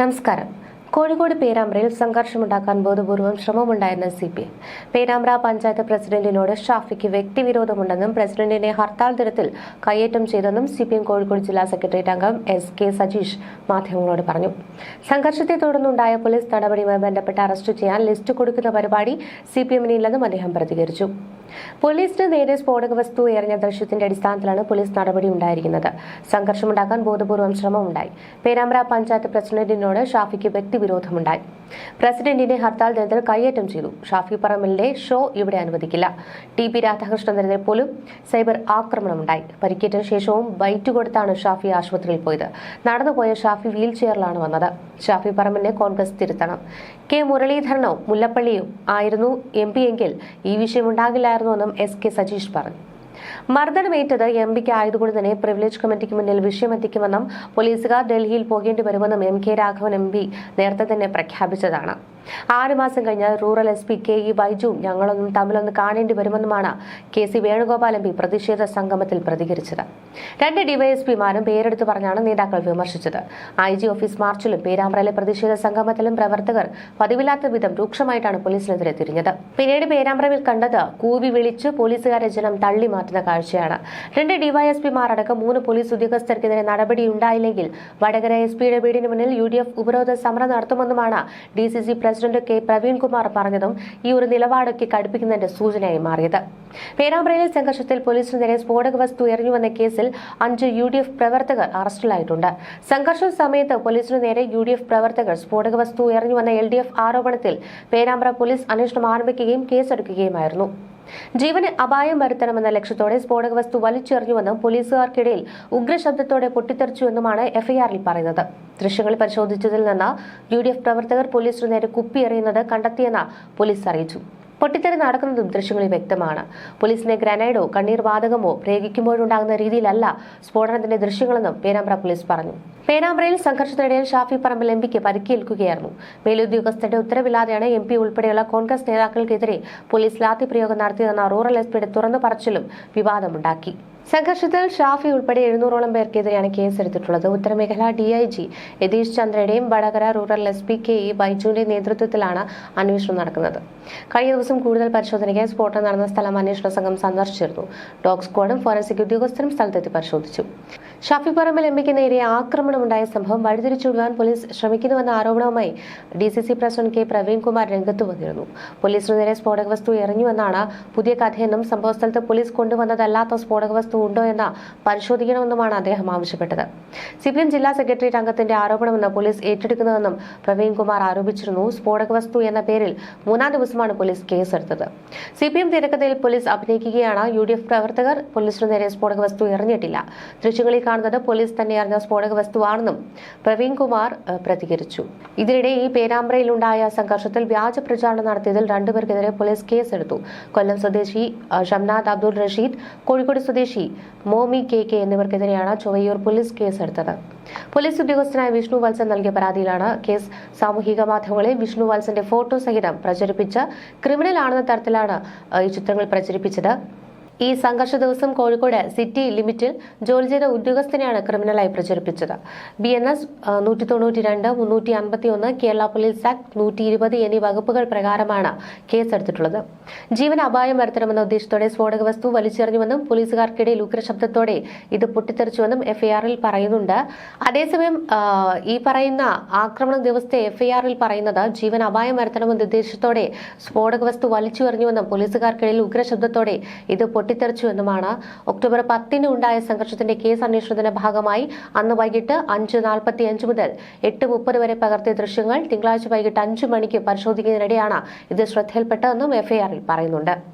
നമസ്കാരം. കോഴിക്കോട് പേരാമ്പ്രയിൽ സംഘർഷമുണ്ടാക്കാൻ ബോധപൂർവം ശ്രമമുണ്ടായെന്ന് സി പി പേരാമ്പ്ര പഞ്ചായത്ത് പ്രസിഡന്റിനോട് ഷാഫിക്ക് വ്യക്തിവിരോധമുണ്ടെന്നും പ്രസിഡന്റിനെ ഹർത്താൽ ദിനത്തിൽ കയ്യേറ്റം ചെയ്തെന്നും സി പി എം കോഴിക്കോട് ജില്ലാ സെക്രട്ടേറിയറ്റ് അംഗം എസ് കെ സജീഷ് മാധ്യമങ്ങളോട് പറഞ്ഞു. സംഘർഷത്തെ തുടർന്നുണ്ടായ പോലീസ് നടപടിയുമായി ബന്ധപ്പെട്ട് അറസ്റ്റ് ചെയ്യാൻ ലിസ്റ്റ് കൊടുക്കുന്ന പരിപാടി സി പി എമ്മിനില്ലെന്നും അദ്ദേഹം പ്രതികരിച്ചു. പോലീസിന് നേരെ സ്ഫോടക വസ്തു എറിഞ്ഞ ദൃശ്യത്തിന്റെ അടിസ്ഥാനത്തിലാണ് പോലീസ് നടപടി ഉണ്ടായിരിക്കുന്നത്. സംഘർഷമുണ്ടാക്കാൻ ബോധപൂർവം ശ്രമമുണ്ടായി. പേരാമ്പ്ര പഞ്ചായത്ത് പ്രസിഡന്റിനോട് ഷാഫിക്ക് വ്യക്തിവിരോധമുണ്ടായി പ്രസിഡന്റിനെ ഹർത്താൽ ദിനത്തിൽ കയ്യേറ്റം ചെയ്തു. ഷാഫി പറമ്പലിന്റെ ഷോ ഇവിടെ അനുവദിക്കില്ല. ടി പി രാധാകൃഷ്ണനെതിരെ പോലും സൈബർ ആക്രമണമുണ്ടായി. പരിക്കേറ്റ ശേഷവും ബൈറ്റ് കൊടുത്താണ് ഷാഫി ആശുപത്രിയിൽ പോയത്. നടന്നുപോയ ഷാഫി വീൽ ചെയറിലാണ് വന്നത്. ഷാഫി പറമ്പലിനെ കോൺഗ്രസ് തിരുത്തണം. കെ മുരളീധരനോ മുല്ലപ്പള്ളിയോ ആയിരുന്നു എം ഈ വിഷയം ഉണ്ടാകില്ലായിരുന്നുവെന്നും എസ് കെ സജീഷ് പറഞ്ഞു. മർദ്ദനമേറ്റത് എം പിക്ക് ആയതുകൊണ്ട് തന്നെ പ്രിവിലേജ് കമ്മിറ്റിക്ക് മുന്നിൽ വിഷയമെത്തിക്കുമെന്നും പോലീസുകാർ ഡൽഹിയിൽ പോകേണ്ടി വരുമെന്നും എം കെ രാഘവൻ എം നേരത്തെ തന്നെ പ്രഖ്യാപിച്ചതാണ്. ആറ് മാസം കഴിഞ്ഞ് rural S P K E ബൈജുവും ഞങ്ങളൊന്നും തമ്മിലൊന്ന് കാണേണ്ടി വരുമെന്നുമാണ് K C Venugopal M P പ്രതിഷേധ സംഗമത്തിൽ പ്രതികരിച്ചത്. രണ്ട് ഡിവൈഎസ്പിമാരും പേരെടുത്തു പറഞ്ഞാണ് നേതാക്കൾ വിമർശിച്ചത്. ഐ ജി ഓഫീസ് മാർച്ചിലും പേരാമ്പ്രയിലെ പ്രതിഷേധ സംഗമത്തിലും പ്രവർത്തകർ പതിവില്ലാത്ത വിധം രൂക്ഷമായിട്ടാണ് പോലീസിനെതിരെ തിരിഞ്ഞത്. പിന്നീട് പേരാമ്പ്രയിൽ കണ്ടത് കൂവി വിളിച്ച് പോലീസുകാരെ ജനം തള്ളി മാറ്റുന്ന കാഴ്ചയാണ്. രണ്ട് ഡിവൈഎസ്പിമാർ അടക്കം മൂന്ന് പോലീസ് ഉദ്യോഗസ്ഥർക്കെതിരെ നടപടിയുണ്ടായില്ലെങ്കിൽ വടകര എസ് പിയുടെ വീടിന് മുന്നിൽ യു ഡി എഫ് ഉപരോധ സമരം നടത്തുമെന്നുമാണ് D C C president K Praveenkumar പറഞ്ഞതും ഈ ഒരു നിലപാടൊക്കെ കടുപ്പിക്കുന്നതിന്റെ സൂചനയായി മാറിയത്. പേരാമ്പ്രയിലെ സംഘർഷത്തിൽ പോലീസിന് നേരെ സ്ഫോടക വസ്തു എറിഞ്ഞുവന്ന കേസിൽ അഞ്ച് യു ഡി എഫ് പ്രവർത്തകർ അറസ്റ്റിലായിട്ടുണ്ട്. സംഘർഷ സമയത്ത് പോലീസിനു നേരെ യു ഡി എഫ് പ്രവർത്തകർ സ്ഫോടക വസ്തു എറിഞ്ഞുവന്ന എൽ ഡി എഫ് ആരോപണത്തിൽ പേരാമ്പ്ര പോലീസ് അന്വേഷണം ആരംഭിക്കുകയും കേസെടുക്കുകയുമായിരുന്നു. ജീവന് അപായം വരുത്തണമെന്ന ലക്ഷ്യത്തോടെ സ്ഫോടക വസ്തു വലിച്ചെറിഞ്ഞുവെന്നും പോലീസുകാർക്കിടയിൽ ഉഗ്രശബ്ദത്തോടെ പൊട്ടിത്തെറിച്ചുവെന്നുമാണ് എഫ്ഐആറിൽ പറയുന്നത്. ദൃശ്യങ്ങൾ പരിശോധിച്ചതിൽ നിന്ന് യു പ്രവർത്തകർ പോലീസിനു നേരെ കുപ്പിയെറിയുന്നത് കണ്ടെത്തിയെന്ന് പോലീസ് അറിയിച്ചു. പൊട്ടിത്തെറി നടക്കുന്നതും ദൃശ്യങ്ങളിൽ വ്യക്തമാണ്. പോലീസിനെ ഗ്രനൈഡോ കണ്ണീർ വാതകമോ പ്രയോഗിക്കുമ്പോഴുണ്ടാകുന്ന രീതിയിലല്ല സ്ഫോടനത്തിന്റെ ദൃശ്യങ്ങളെന്നും പേരാമ്പ്ര പോലീസ് പറഞ്ഞു. പേരാമ്പ്രയിൽ സംഘർഷത്തിനിടയിൽ ഷാഫി പറമ്പിൽ എം പിക്ക് പരിക്കേൽക്കുകയായിരുന്നു. മേലുദ്യോഗസ്ഥരുടെ ഉത്തരവില്ലാതെയാണ് എം പി ഉൾപ്പെടെയുള്ള കോൺഗ്രസ് നേതാക്കൾക്കെതിരെ പോലീസ് ലാത്തി പ്രയോഗം നടത്തിയതെന്ന റൂറൽ എസ് പിയുടെ തുറന്നു പറച്ചിലും വിവാദമുണ്ടാക്കി. സംഘർഷത്തിൽ ഷാഫി ഉൾപ്പെടെ എഴുന്നൂറോളം പേർക്കെതിരെയാണ് കേസെടുത്തിട്ടുള്ളത്. ഉത്തരമേഖല D I G Yathish ചന്ദ്രയുടെയും Vadakara rural S P K E ബൈജുവിന്റെ നേതൃത്വത്തിലാണ് അന്വേഷണം നടക്കുന്നത്. കഴിഞ്ഞ ദിവസം കൂടുതൽ പരിശോധനയ്ക്കായി സ്ഫോടനം നടന്ന സ്ഥലം അന്വേഷണ സംഘം സന്ദർശിച്ചിരുന്നു. ഡോഗ് സ്ക്വാഡും ഫോറൻസിക് ഉദ്യോഗസ്ഥരും സ്ഥലത്തെത്തി പരിശോധിച്ചു. ഷാഫി പറമ്പിൽ എം നേരെ ആക്രമണമുണ്ടായ സംഭവം വഴിതിരിച്ചുവിടുവാൻ പോലീസ് ശ്രമിക്കുന്നുവെന്ന ആരോപണവുമായി D C C president K. Praveenkumar രംഗത്ത് വന്നിരുന്നു. പോലീസിനു നേരെ സ്ഫോടക വസ്തു എറിഞ്ഞുവെന്നാണ് പുതിയ കഥയെന്നും സംഭവസ്ഥലത്ത് പോലീസ് കൊണ്ടുവന്നതല്ലാത്ത സ്ഫോടക വസ്തു ഉണ്ടോ എന്ന് പരിശോധിക്കണമെന്നുമാണ് അദ്ദേഹം ആവശ്യപ്പെട്ടത്. സി പി എം ജില്ലാ സെക്രട്ടേറിയറ്റ് അംഗത്തിന്റെ ആരോപണമെന്ന് പോലീസ് ഏറ്റെടുക്കുന്നതെന്നും പ്രവീൺകുമാർ ആരോപിച്ചിരുന്നു. സ്ഫോടക വസ്തു എന്ന പേരിൽ മൂന്നാം ദിവസമാണ് പോലീസ് കേസെടുത്തത്. സി പി എം തിരക്കഥയിൽ പോലീസ് അഭിനയിക്കുകയാണ്. യു ഡി എഫ് പ്രവർത്തകർ പോലീസിനു നേരെ സ്ഫോടക വസ്തു എറിഞ്ഞിട്ടില്ല. ദൃശ്യങ്ങളിൽ കാണുന്നത് പോലീസ് തന്നെ അറിഞ്ഞ സ്ഫോടക വസ്തുവാണെന്നും പ്രവീൺ കുമാർ പ്രതികരിച്ചു. ഇതിനിടെ ഈ പേരാമ്പ്രയിലുണ്ടായ സംഘർഷത്തിൽ വ്യാജ പ്രചാരണം നടത്തിയതിൽ രണ്ടുപേർക്കെതിരെ പോലീസ് കേസെടുത്തു. കൊല്ലം സ്വദേശി ഷംനാഥ് അബ്ദുൾ റഷീദ് കോഴിക്കോട് സ്വദേശി മോമി കെ കെ എന്നിവർക്കെതിരെയാണ് ചൊവ്വയൂർ പോലീസ് കേസെടുത്തത്. പോലീസ് ഉദ്യോഗസ്ഥനായ വിഷ്ണു വത്സൻ നൽകിയ പരാതിയിലാണ് കേസ് സാമൂഹിക മാധ്യമങ്ങളിൽ വിഷ്ണു വത്സന്റെ ഫോട്ടോ സഹിതം പ്രചരിപ്പിച്ച ക്രിമിനൽ ആണെന്ന തരത്തിലാണ് ഈ ചിത്രങ്ങൾ പ്രചരിപ്പിച്ചത്. ഈ സംഘർഷ ദിവസം കോഴിക്കോട് സിറ്റി ലിമിറ്റിൽ ജോലി ചെയ്ത ഉദ്യോഗസ്ഥനെയാണ് ക്രിമിനലായി പ്രചരിപ്പിച്ചത്. ബി എൻ എസ് നൂറ്റി തൊണ്ണൂറ്റി രണ്ട് മുന്നൂറ്റി ഒന്ന് കേരള പോലീസ് ആക്ട് നൂറ്റി ഇരുപത് എന്നീ വകുപ്പുകൾ പ്രകാരമാണ് കേസെടുത്തിട്ടുള്ളത്. ജീവൻ അപായം വരുത്തണമെന്ന ഉദ്ദേശത്തോടെ സ്ഫോടക വസ്തു വലിച്ചെറിഞ്ഞുവെന്നും പോലീസുകാർക്കിടയിൽ ഉഗ്രശബ്ദത്തോടെ ഇത് പൊട്ടിത്തെറിച്ചുവെന്നും എഫ്ഐആറിൽ പറയുന്നുണ്ട്. അതേസമയം ഈ പറയുന്ന ആക്രമണ ദിവസത്തെ എഫ്ഐആറിൽ പറയുന്നത് ജീവൻ അപായം വരുത്തണമെന്ന ഉദ്ദേശത്തോടെ സ്ഫോടക വസ്തു വലിച്ചു എറിഞ്ഞുവെന്നും പോലീസുകാർക്കിടയിൽ ഉഗ്രശബ്ദത്തോടെ ഇത് പൊട്ടിത്തെറിച്ചുവെന്നുമാണ് ഒക്ടോബർ പത്തിന് ഉണ്ടായ സംഘർഷത്തിന്റെ കേസ് അന്വേഷണത്തിന്റെ ഭാഗമായി അന്ന് വൈകിട്ട് അഞ്ച് നാൽപ്പത്തി അഞ്ച് മുതൽ എട്ട് മുപ്പത് വരെ പകർത്തിയ ദൃശ്യങ്ങൾ തിങ്കളാഴ്ച വൈകിട്ട് അഞ്ചു മണിക്ക് പരിശോധിക്കുന്നതിനിടെയാണ് ഇത് ശ്രദ്ധയിൽപ്പെട്ടതെന്നും എഫ്ഐആറിൽ പറയുന്നുണ്ട്.